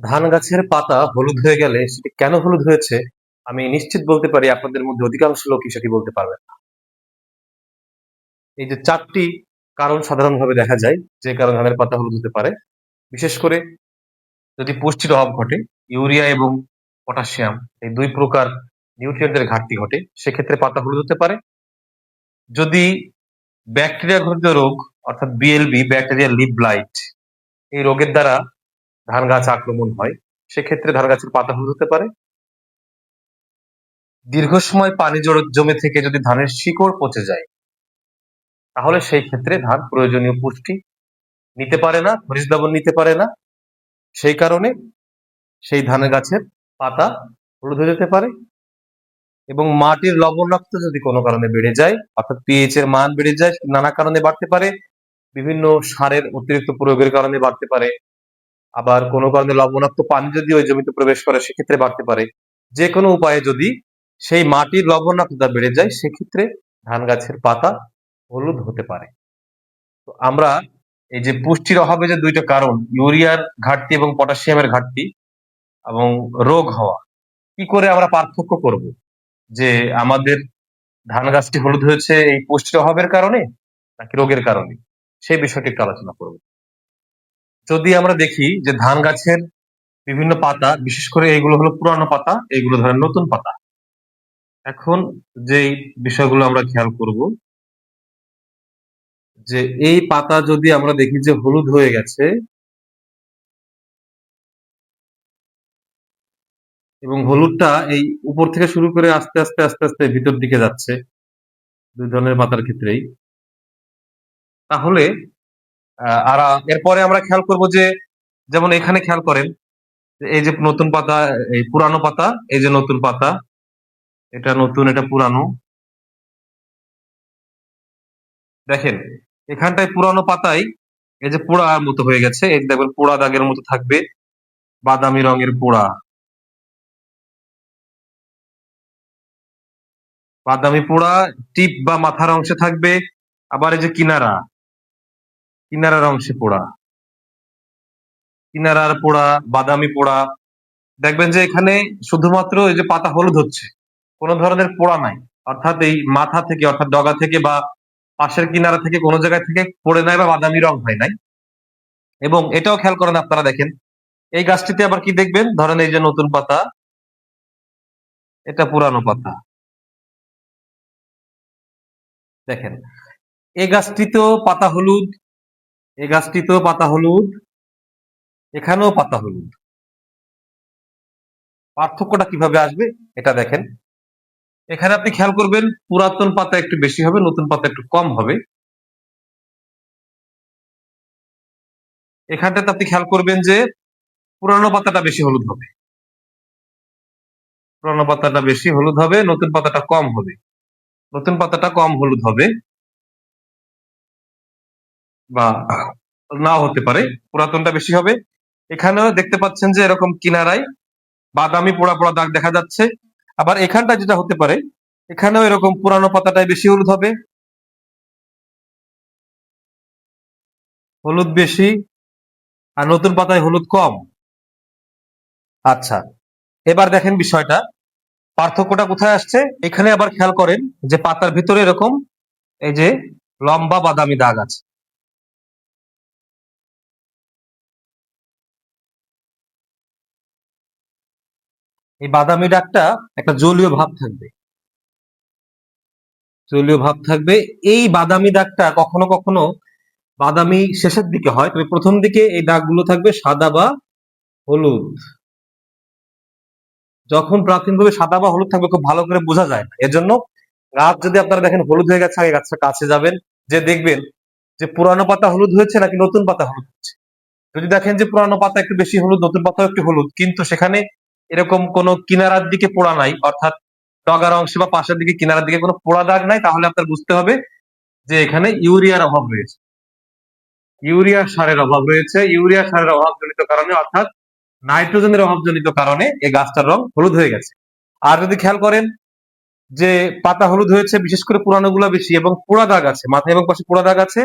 ধান গাছের পাতা হলুদ হয়ে গেলে সেটি কেন হলুদ হয়েছে? আমি নিশ্চিত বলতে পারি আপনাদের মধ্যে অধিকাংশ লোকই সেটি বলতে পারবেন না। এই যে চারটি কারণ সাধারণভাবে দেখা যায়, যে কারণে ধানের পাতা হলুদ হতে পারে। বিশেষ করে যদি পুষ্টির অভাব ঘটে, ইউরিয়া এবং পটাশিয়াম, এই দুই প্রকার নিউট্রিয়েন্টের ঘাটতি ঘটে, সেক্ষেত্রে পাতা হলুদ হতে পারে। যদি ব্যাকটেরিয়া ঘটিত রোগ, অর্থাৎ বিএলবি ব্যাকটেরিয়া লিভ ব্লাইট এই রোগের দ্বারা ধান গাছ আক্রমণ হয়, সেক্ষেত্রে ধান গাছের পাতা হলুদ হতে পারে। দীর্ঘ সময় পানি জমে থেকে যদি ধানের শিকড় পচে যায়, তাহলে সেই ক্ষেত্রে ধান প্রয়োজনীয় পুষ্টি নিতে পারে না, খনিজ দ্রবণ নিতে পারে না। সেই কারণে সেই ধানের গাছের পাতা হলুদ হয়ে যেতে পারে এবং মাটির লবণাক্ত যদি কোনো কারণে বেড়ে যায়, অর্থাৎ পিএইচ এর মান বেড়ে যায়, নানা কারণে বাড়তে পারে, বিভিন্ন সারের অতিরিক্ত প্রয়োগের কারণে বাড়তে পারে আবার কোনো কারণে লবণাক্ত পানি যদি ওই জমিতে প্রবেশ করে, সেক্ষেত্রে বাড়তে পারে। যে কোনো উপায়ে যদি সেই মাটির লবণাক্ততা বেড়ে যায়, সেক্ষেত্রে ধান গাছের পাতা হলুদ হতে পারে। তো আমরা এই যে পুষ্টির অভাবে যে দুইটা কারণ, ইউরিয়ার ঘাটতি এবং পটাশিয়ামের ঘাটতি এবং রোগ হওয়া, কি করে আমরা পার্থক্য করব? যে আমাদের ধান গাছটি হলুদ হয়েছে এই পুষ্টির অভাবের কারণে নাকি রোগের কারণে? সেই বিষয়টি একটু আলোচনা করব। যদি আমরা দেখি যে ধান গাছের বিভিন্ন পাতা, বিশেষ করে এইগুলো হলো পুরানো পাতা, এইগুলো ধরেন নতুন পাতা। এখন যে বিষয়গুলো আমরা খেয়াল করব, যে এই পাতা যদি আমরা দেখি যে হলুদ হয়ে গেছে এবং হলুদটা এই উপর থেকে শুরু করে আস্তে আস্তে আস্তে আস্তে ভিতর দিকে যাচ্ছে, দুই ধরনের পাতার ক্ষেত্রেই, তাহলে আর, এরপরে আমরা খেয়াল করব যে, যেমন এখানে খেয়াল করেন এই যে নতুন পাতা, এই পুরানো পাতা, এই যে নতুন পাতা, এটা নতুন, এটা পুরানো। দেখেন, এখানটায় পুরানো পাতায় এই যে পোড়ার মতো হয়ে গেছে, এই দেখবেন পোড়া দাগের মতো থাকবে, বাদামি রঙের পোড়া। বাদামি পোড়া, টিপ বা মাথার অংশে থাকবে, আবার এই যে কিনারা। কিনারার অংশে পোড়া। কিনারার পোড়া, বাদামি পোড়া। দেখবেন যে এখানে শুধুমাত্র এই যে পাতা হলুদ হচ্ছে, কোনো ধরনের পোড়া নাই। অর্থাৎ এই মাথা থেকে, অর্থাৎ ডগা থেকে বা পাশের কিনারা থেকে কোনো জায়গা থেকে পড়ে নাই বা বাদামি রং হয় নাই। এবং এটাও খেয়াল করেন আপনারা দেখেন, এই গাছটিতে আবার কি দেখবেন? ধরেন এই যে নতুন পাতা, এটা পুরানো পাতা। দেখেন, এই গাছটিতেও পাতা হলুদ এই গাছটিতেও পাতা হলুদ, এখানেও পাতা হলুদ। পার্থক্যটা কীভাবে আসবে এটা দেখেন। এখানে আপনি খেয়াল করবেন, পুরাতন পাতা একটু বেশি হবে, নতুন পাতা একটু কম হবে। এখানটাতে আপনি খেয়াল করবেন যে পুরানো পাতাটা বেশি হলুদ হবে। পুরানো পাতাটা বেশি হলুদ হবে, নতুন পাতাটা কম হবে। নতুন পাতাটা কম হলুদ হবে। বা নাও হতে পারে। পুরাতনটা বেশি হবে। এখানেও দেখতে পাচ্ছেন যে এরকম কিনারায় বাদামি পোড়া পোড়া দাগ দেখা যাচ্ছে। আবার এখানটা যেটা হতে পারে, এখানেও এরকম পুরানো পাতাটাই বেশি হলুদ হবে। হলুদ বেশি আর নতুন পাতায় হলুদ কম। আচ্ছা এবার দেখেন বিষয়টা। পার্থক্যটা কোথায় আসছে? এখানে আবার খেয়াল করেন যে পাতার ভিতরে এরকম এই যে লম্বা বাদামি দাগ আছে। এই বাদামি ডাকটা একটা জলীয় ভাব থাকবে। জলীয় ভাব থাকবে। এই বাদামি দাগটা কখনো কখনো বাদামি শেষের দিকে হয়, তবে প্রথম দিকে এই দাগগুলো থাকবে সাদা বা হলুদ। যখন প্রাথমিকভাবে সাদা বা হলুদ থাকবে, খুব ভালো করে বোঝা যায় না। এজন্য গাছ যদি আপনারা দেখেন হলুদ হয়ে গেছে, আগে গাছটা কাছে যাবেন, যে দেখবেন যে পুরানো পাতা হলুদ হয়েছে নাকি নতুন পাতা হলুদ হচ্ছে। যদি দেখেন যে পুরানো পাতা একটু বেশি হলুদ, নতুন পাতা একটু হলুদ, কিন্তু সেখানে এরকম কোনো কিনারার দিকে পোড়া নাই, অর্থাৎ ডগার অংশে বা পাশের দিকে কিনারার দিকে কোনো পোড়া দাগ নাই, তাহলে আপনার বুঝতে হবে যে এখানে ইউরিয়ার অভাব রয়েছে। ইউরিয়া সারের অভাব রয়েছে। ইউরিয়া সারের অভাবজনিত কারণে, অর্থাৎ নাইট্রোজেনের অভাবজনিত কারণে এই গাছটার রং হলুদ হয়ে গেছে। আর যদি খেয়াল করেন যে পাতা হলুদ হয়েছে, বিশেষ করে পুরানো গুলা বেশি, এবং পোড়া দাগ আছে, মাথায় এবং পাশে পোড়া দাগ আছে,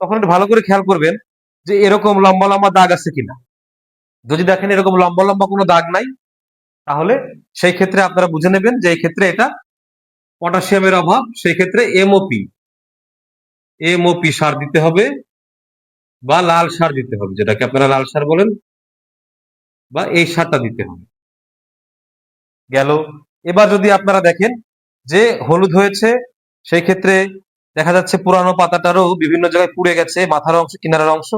তখন একটু ভালো করে খেয়াল করবেন যে এরকম লম্বা লম্বা দাগ আছে কিনা। যদি দেখেন এরকম লম্বা লম্বা কোনো দাগ নাই তাহলে সেই ক্ষেত্রে আপনারা বুঝে নেবেন যে এই ক্ষেত্রে এটা পটাশিয়ামের অভাব, সেই ক্ষেত্রে এমওপি এমওপি সার দিতে হবে বা লাল সার দিতে হবে, যেটাকে আপনারা লাল সার বলেন, বা এই সারটা দিতে হবে। গেল। এবার যদি আপনারা দেখেন যে হলুদ হয়েছে, সেই ক্ষেত্রে দেখা যাচ্ছে পুরানো পাতাটারও বিভিন্ন জায়গায় পুড়ে গেছে, মাথার অংশ, কিনারের অংশ,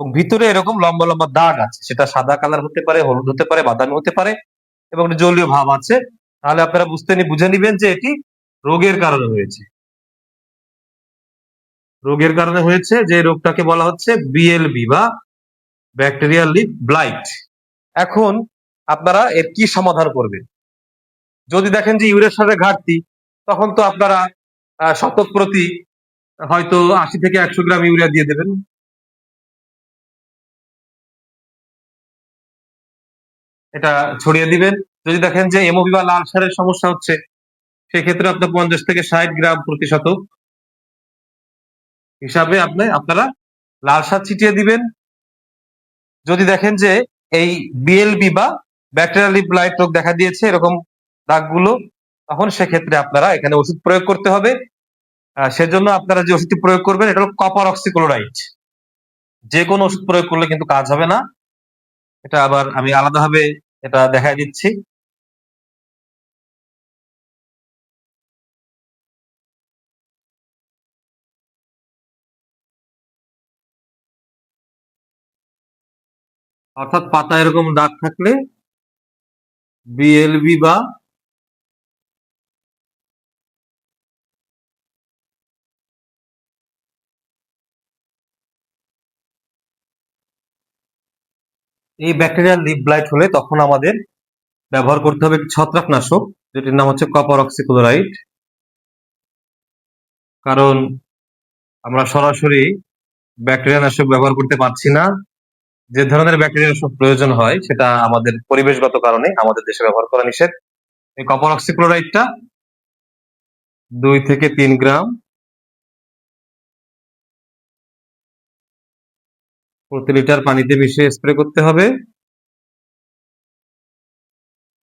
এবং ভিতরে এরকম লম্বা লম্বা দাগ আছে। সেটা সাদা কালার হতে পারে, হলুদ হতে পারে, বাদামি হতে পারে এবং জলীয় ভাব আছে, তাহলে আপনারা বুঝতে বুঝে নিবেন যে এটি রোগের কারণে হয়েছে। রোগের কারণে হয়েছে যে রোগটাকে বলা হচ্ছে বিএলবি বা ব্যাকটেরিয়াল লিভ ব্লাইট এখন আপনারা এর কি সমাধান করবেন? যদি দেখেন যে ইউরিয়া সারের ঘাটতি, তখন তো আপনারা শতক প্রতি হয়তো আশি থেকে একশো গ্রাম ইউরিয়া দিয়ে দেবেন। এটা ছড়িয়ে দিবেন। যদি দেখেন যে এমওবি বা লাল সারের সমস্যা হচ্ছে, সেক্ষেত্রে আপনার পঞ্চাশ থেকে ষাট গ্রাম প্রতি শতক হিসাবে আপনি, আপনারা লাল সার ছিটিয়ে দিবেন। যদি দেখেন যে এই বিএলবি বা ব্যাকটেরিয়াল ব্লাইট রোগ দেখা দিয়েছে, এরকম দাগগুলো, তখন সেক্ষেত্রে আপনারা এখানে ওষুধ প্রয়োগ করতে হবে। সেজন্য আপনারা যে ওষুধটি প্রয়োগ করবেন, এটা হলো কপার অক্সিক্লোরাইড যে কোনো ওষুধ প্রয়োগ করলে কিন্তু কাজ হবে না। এটা আবার আমি আলাদাভাবে এটা দেখাই দিচ্ছি। অর্থাৎ পাতা এরকম দাগ থাকলে বিএলবি বা এই ব্যাকটেরিয়াল লিভ ব্লাইট হলে তখন আমাদের ব্যবহার করতে হবে ছত্রাকনাশক, যেটির নাম হচ্ছে কপার অক্সিক্লোরাইড কারণ আমরা সরাসরি ব্যাকটেরিয়া নাশক ব্যবহার করতে পারছি না। যে ধরনের ব্যাকটেরিয়া নাশক প্রয়োজন হয়, সেটা আমাদের পরিবেশগত কারণে আমাদের দেশে ব্যবহার করা নিষেধ। এই কপার অক্সিক্লোরাইডটা দুই থেকে তিন গ্রাম প্রতি লিটার পানিতে মিশিয়ে স্প্রে করতে হবে।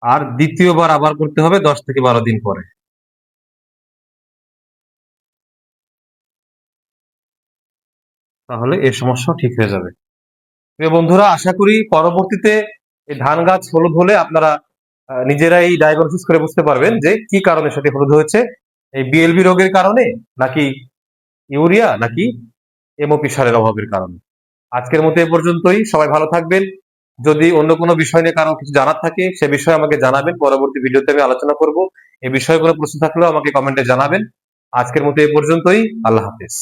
আর দ্বিতীয়বার আবার করতে হবে দশ থেকে বারো দিন পরে। তাহলে এই সমস্যা ঠিক হয়ে যাবে। প্রিয় বন্ধুরা, আশা করি পরবর্তীতে এই ধান গাছ হলুদ হলে আপনারা নিজেরাই ডায়াগনোসিস করে বুঝতে পারবেন যে কি কারণে সেটি হলুদ হয়েছে। এই বিএলবি রোগের কারণে নাকি ইউরিয়া নাকি এমওপি সারের অভাবের কারণে? আজকের মতো এ পর্যন্তই। সবাই ভালো থাকবেন। যদি অন্য কোনো বিষয় নিয়ে কারও কিছু জানার থাকে, সে বিষয়ে আমাকে জানাবেন। পরবর্তী ভিডিওতে আমি আলোচনা করব। এই বিষয়ে কোনো প্রশ্ন থাকলেও আমাকে কমেন্টে জানাবেন। আজকের মতো এ পর্যন্তই। আল্লাহ হাফেজ।